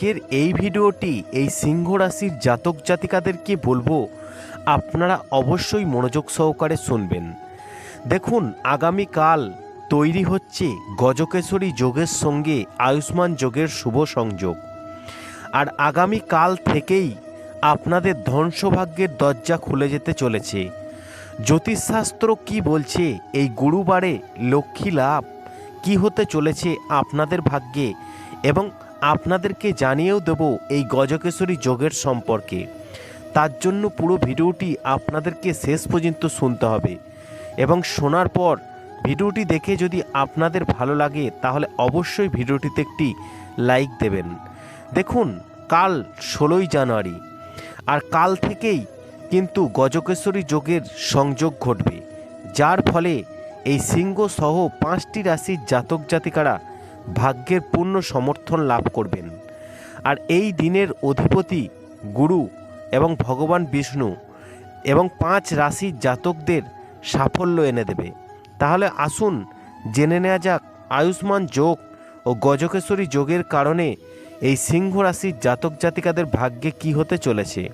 আজকের এই ভিডিওটি এই সিংহ রাশির জাতক জাতিকাদেরকে বলব? আপনারা অবশ্যই মনোযোগ সহকারে শুনবেন। দেখুন, আগামীকাল তৈরি হচ্ছে গজকেশরী যোগের সঙ্গে আয়ুষ্মান যোগের শুভ সংযোগ। আর আগামী কাল থেকেই আপনাদের ধন সৌভাগ্যের দরজা খুলে যেতে চলেছে। জ্যোতিষশাস্ত্র কি বলছে? এই গুরুবারে লক্ষ্মী লাভ কি হতে চলেছে আপনাদের ভাগ্যে? এবং আপনাদেরকে জানিয়েও দেব এই গজকেশরী যোগের সম্পর্কে। তার জন্য পুরো ভিডিওটি আপনাদেরকে শেষ পর্যন্ত শুনতে হবে। এবং শোনার পর ভিডিওটি দেখে যদি আপনাদের ভালো লাগে, তাহলে অবশ্যই ভিডিওটিতে একটি লাইক দেবেন। দেখুন, কাল ষোলোই জানুয়ারি। আর কাল থেকেই কিন্তু গজকেশ্বরী যোগের সংযোগ ঘটবে। যার ফলে এই সিংহ সহ পাঁচটি রাশির জাতক জাতিকারা ভাগ্যের পূর্ণ সমর্থন লাভ করবেন। আর এই দিনের অধিপতি গুরু এবং ভগবান বিষ্ণু এবং পাঁচ রাশির জাতকদের সাফল্য এনে দেবে। তাহলে আসুন জেনে নেওয়া যাক আয়ুষ্মান যোগ ও গজকেশ্বরী যোগের কারণে এই সিংহ রাশির জাতক জাতিকাদের ভাগ্যে কি হতে চলেছে।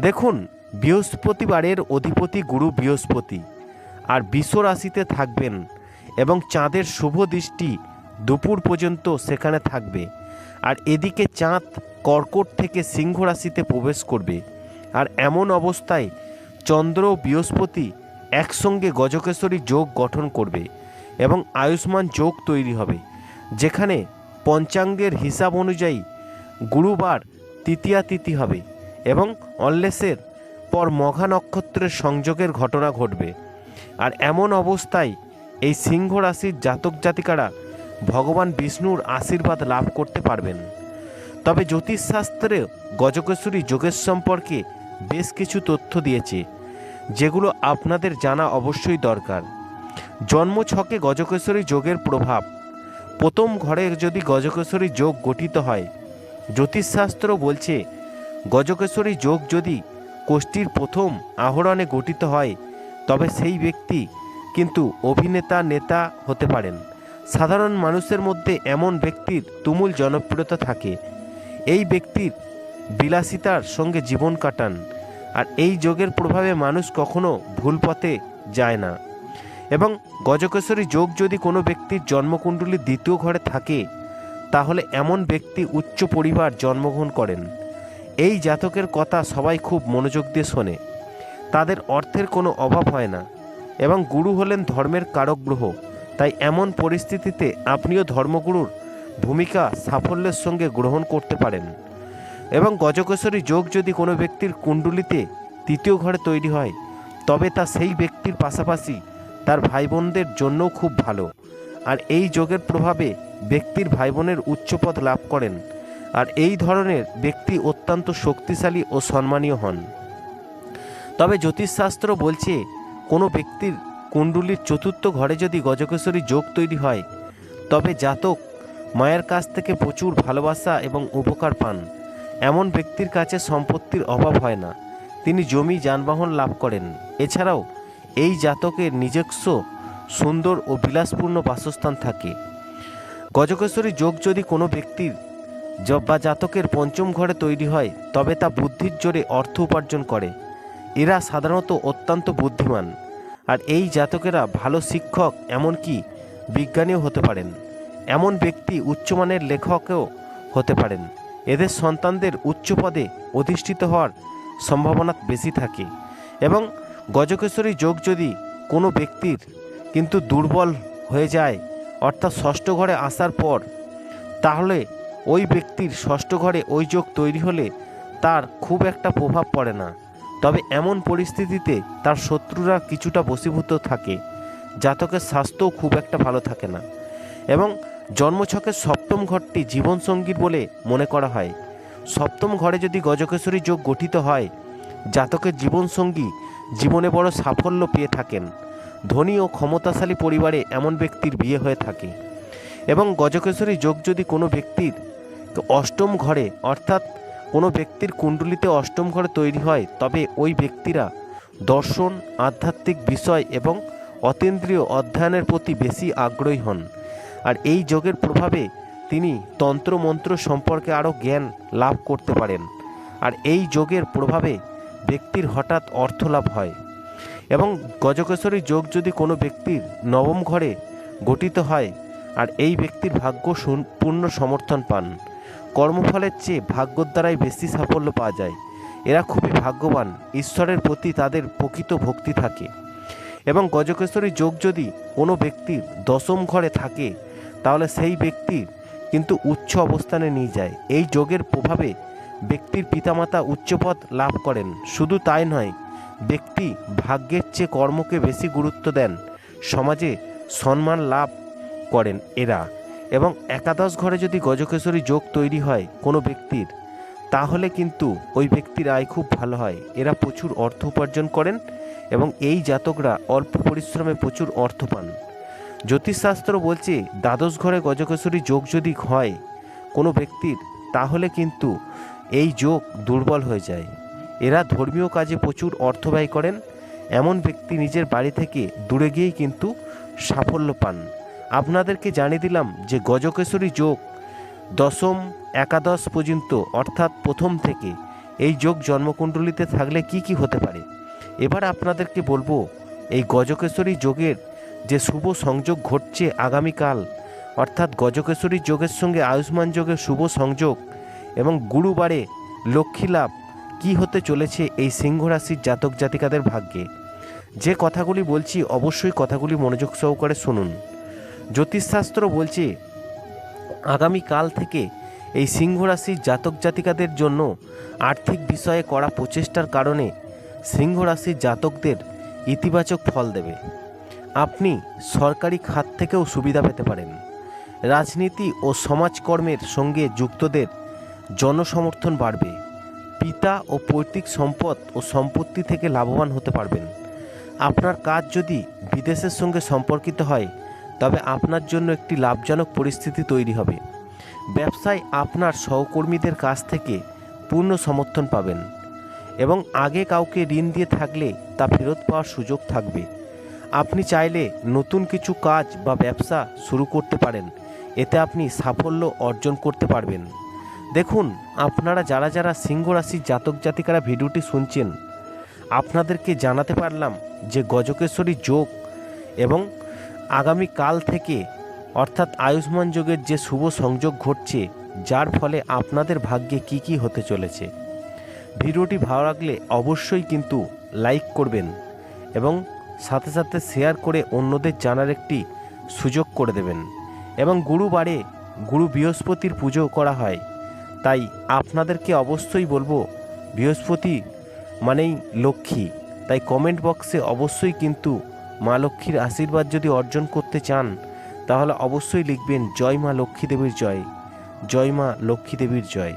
দেখুন, বৃহস্পতিবারের অধিপতি গুরু বৃহস্পতি, আর বিশ্ব রাশিতে থাকবেন এবং চাঁদের শুভ দৃষ্টি দুপুর পর্যন্ত সেখানে থাকবে। আর এদিকে চাঁদ কর্কট থেকে সিংহ রাশিতে প্রবেশ করবে। আর এমন অবস্থায় চন্দ্র ও বৃহস্পতি একসঙ্গে গজকেশ্বরী যোগ গঠন করবে এবং আয়ুষ্মান যোগ তৈরি হবে, যেখানে পঞ্চাঙ্গের হিসাব অনুযায়ী গুরুবার তৃতীয়া তিথি হবে এবং অল্লেসের পর মঘা নক্ষত্রের সংযোগের ঘটনা ঘটবে। আর এমন অবস্থায় এই সিংহ রাশির জাতক জাতিকারা ভগবান বিষ্ণুর আশীর্বাদ লাভ করতে পারবেন। তবে জ্যোতিষশাস্ত্রে গজকেশ্বরী যোগের সম্পর্কে বেশ কিছু তথ্য দিয়েছে, যেগুলো আপনাদের জানা অবশ্যই দরকার। জন্ম ছকে গজকেশ্বরী যোগের প্রভাব। প্রথম ঘরে যদি গজকেশ্বরী যোগ গঠিত হয়, জ্যোতিষশাস্ত্র বলছে গজকেশ্বরী যোগ যদি কোষ্ঠীর প্রথম আহরণে গঠিত হয়, তবে সেই ব্যক্তি কিন্তু অভিনেতা নেতা হতে পারেন। সাধারণ মানুষের মধ্যে এমন ব্যক্তির তুমুল জনপ্রিয়তা থাকে। এই ব্যক্তির বিলাসিতার সঙ্গে জীবন কাটান, আর এই যোগের প্রভাবে মানুষ কখনো ভুল পথে যায় না। এবং গজকেশ্বরী যোগ যদি কোনো ব্যক্তির জন্মকুণ্ডলীর দ্বিতীয় ঘরে থাকে, তাহলে এমন ব্যক্তি উচ্চ পরিবার জন্মগ্রহণ করেন। এই জাতকের কথা সবাই খুব মনোযোগ দিয়ে শোনে। তাদের অর্থের কোনো অভাব হয় না, এবং গুরু হলেন ধর্মের কারক গ্রহ তাই এমন পরিস্থিতিতে আপনিও ধর্মগুরুর ভূমিকা সাফল্যের সঙ্গে গ্রহণ করতে পারেন। এবং গজকেশ্বরী যোগ যদি কোনো ব্যক্তির কুণ্ডুলিতে তৃতীয় ঘরে তৈরি হয়, তবে তা সেই ব্যক্তির পাশাপাশি তার ভাই বোনদের জন্যও খুব ভালো। আর এই যোগের প্রভাবে ব্যক্তির ভাই বোনের উচ্চপদ লাভ করেন। আর এই ধরনের ব্যক্তি অত্যন্ত শক্তিশালী ও সম্মানীয় হন। তবে জ্যোতিষশাস্ত্র বলছে, কোনো ব্যক্তির কুণ্ডলীর চতুর্থ ঘরে যদি গজকেশ্বরী যোগ তৈরি হয়, তবে জাতক মায়ের কাছ থেকে প্রচুর ভালোবাসা এবং উপকার পান। এমন ব্যক্তির কাছে সম্পত্তির অভাব হয় না। তিনি জমি, যানবাহন লাভ করেন। এছাড়াও এই জাতকের নিজস্ব, সুন্দর ও বিলাসপূর্ণ বাসস্থান থাকে। গজকেশ্বরী যোগ যদি কোনো ব্যক্তির বা জাতকের পঞ্চম ঘরে তৈরি হয়, তবে তা বুদ্ধির জোরে অর্থ উপার্জন করে। এরা সাধারণত অত্যন্ত বুদ্ধিমান। আর এই জাতকেরা ভালো শিক্ষক, এমনকি বিজ্ঞানীও হতে পারেন। এমন ব্যক্তি উচ্চমানের লেখকও হতে পারেন। এদের সন্তানদের উচ্চ পদে অধিষ্ঠিত হওয়ার সম্ভাবনা বেশি থাকে। এবং গজকেশ্বরী যোগ যদি কোনো ব্যক্তির কিন্তু দুর্বল হয়ে যায়, অর্থাৎ ষষ্ঠ ঘরে আসার পর, তাহলে ওই ব্যক্তির ষষ্ঠ ঘরে ওই যোগ তৈরি হলে তার খুব একটা প্রভাব পড়ে না। তবে এমন পরিস্থিতিতে তার শত্রুরা কিছুটা বশীভূত থাকে, জাতকের স্বাস্থ্যও খুব একটা ভালো থাকে না। এবং জন্মছকের সপ্তম ঘরটি জীবনসঙ্গীর বলে মনে করা হয়। সপ্তম ঘরে যদি গজকেশ্বরী যোগ গঠিত হয়, জাতকের জীবনসঙ্গী জীবনে বড় সাফল্য পেয়ে থাকেন। ধনী ও ক্ষমতাশালী পরিবারে এমন ব্যক্তির বিয়ে হয়ে থাকে। এবং গজকেশ্বরী যোগ যদি কোনো ব্যক্তির অষ্টম ঘরে, অর্থাৎ কোনো ব্যক্তির কুণ্ডলিতে অষ্টম ঘরে তৈরি হয়, তবে ওই ব্যক্তিরা দর্শন, আধ্যাত্মিক বিষয় এবং অতীন্দ্রিয় অধ্যয়নের প্রতি বেশি আগ্রহী হন। আর এই যোগের প্রভাবে তিনি তন্ত্রমন্ত্র সম্পর্কে আরও জ্ঞান লাভ করতে পারেন। আর এই যোগের প্রভাবে ব্যক্তির হঠাৎ অর্থ লাভ হয়। এবং গজকেশ্বরী যোগ যদি কোনো ব্যক্তির নবম ঘরে গঠিত হয়, আর এই ব্যক্তির ভাগ্য পূর্ণ সমর্থন পান। কর্মফলের চেয়ে ভাগ্যর দ্বারাই বেশি সাফল্য পাওয়া যায়। এরা খুবই ভাগ্যবান, ঈশ্বরের প্রতি তাদের প্রকৃত ভক্তি থাকে। এবং গজকেশ্বরী যোগ যদি কোনো ব্যক্তির দশম ঘরে থাকে, তাহলে সেই ব্যক্তির কিন্তু উচ্চ অবস্থানে নিয়ে যায়। এই যোগের প্রভাবে ব্যক্তির পিতামাতা উচ্চপদ লাভ করেন। শুধু তাই নয়, ব্যক্তি ভাগ্যের চেয়ে কর্মকে বেশি গুরুত্ব দেন, সমাজে সম্মান লাভ করেন এরা। এবং একাদশ ঘরে যদি গজকেশরী যোগ তৈরি হয় কোনো ব্যক্তির, তাহলে কিন্তু ওই ব্যক্তির আয় খুব ভালো হয়। এরা প্রচুর অর্থ উপার্জন করেন এবং এই জাতকরা অল্প পরিশ্রমে প্রচুর অর্থ পান। জ্যোতিষশাস্ত্র বলছে, দ্বাদশ ঘরে গজকেশরী যোগ যদি হয় কোনো ব্যক্তির, তাহলে কিন্তু এই যোগ দুর্বল হয়ে যায়। এরা ধর্মীয় কাজে প্রচুর অর্থ ব্যয় করেন। এমন ব্যক্তি নিজের বাড়ি থেকে দূরে গিয়েই কিন্তু সাফল্য পান। আপনাদেরকে জানিয়ে দিলাম যে গজকেশরী যোগ দশম একাদশ পর্যন্ত, অর্থাৎ প্রথম থেকে এই যোগ জন্মকুণ্ডলিতে থাকলে কি কি হতে পারে? এবার আপনাদেরকে বলব, এই গজকেশরী যোগের যে শুভ সংযোগ ঘটছে আগামীকাল, অর্থাৎ গজকেশরী যোগের সঙ্গে আয়ুষ্মান যোগের শুভ সংযোগ এবং গুরুবারে লক্ষ্মী লাভ কী হতে চলেছে এই সিংহ রাশির জাতক জাতিকাদের ভাগ্যে। যে কথাগুলি বলছি, অবশ্যই কথাগুলি মনোযোগ সহকারে শুনুন। জ্যোতিষশাস্ত্র বলছে, আগামীকাল থেকে এই সিংহ রাশির জাতক জাতিকাদের জন্য আর্থিক বিষয়ে করা প্রচেষ্টার কারণে সিংহ রাশির জাতকদের ইতিবাচক ফল দেবে। আপনি সরকারি খাত থেকেও সুবিধা পেতে পারেন। রাজনীতি ও সমাজকর্মের সঙ্গে যুক্তদের জনসমর্থন বাড়বে। পিতা ও পৈতৃক সম্পদ ও সম্পত্তি থেকে লাভবান হতে পারবেন। আপনার কাজ যদি বিদেশের সঙ্গে সম্পর্কিত হয় তবে আপনার জন্য একটি লাভজনক পরিস্থিতি তৈরি হবে। ব্যবসায় আপনার সহকর্মীদের কাছ থেকে পূর্ণ সমর্থন পাবেন এবং আগে কাউকে ঋণ দিয়ে থাকলে তা ফেরত পাওয়ার সুযোগ থাকবে। আপনি চাইলে নতুন কিছু কাজ বা ব্যবসা শুরু করতে পারেন। এতে আপনি সাফল্য অর্জন করতে পারবেন। দেখুন, আপনারা যারা যারা সিংহ রাশির জাতক জাতিকারা ভিডিওটি শুনছেন, আপনাদেরকে জানাতে পারলাম যে গজকেশ্বরী যোগ এবং আগামী কাল থেকে, অর্থাৎ আয়ুষ্মান যোগের যে শুভ সংযোগ ঘটছে, যার ফলে আপনাদের ভাগ্যে কি কি হতে চলেছে। ভিডিওটি ভালো লাগলে অবশ্যই কিন্তু লাইক করবেন এবং সাথে সাথে শেয়ার করে অন্যদের জানার একটি সুযোগ করে দেবেন। এবং গুরুবারে গুরু বৃহস্পতির পুজো করা হয়, তাই আপনাদেরকে অবশ্যই বলব, বৃহস্পতি মানেই লক্ষ্মী, তাই কমেন্ট বক্সে অবশ্যই কিন্তু মা লক্ষ্মীর আশীর্বাদ যদি অর্জন করতে চান, তাহলে অবশ্যই লিখবেন, জয় মা লক্ষ্মী দেবীর জয়। জয় মা লক্ষ্মী দেবীর জয়।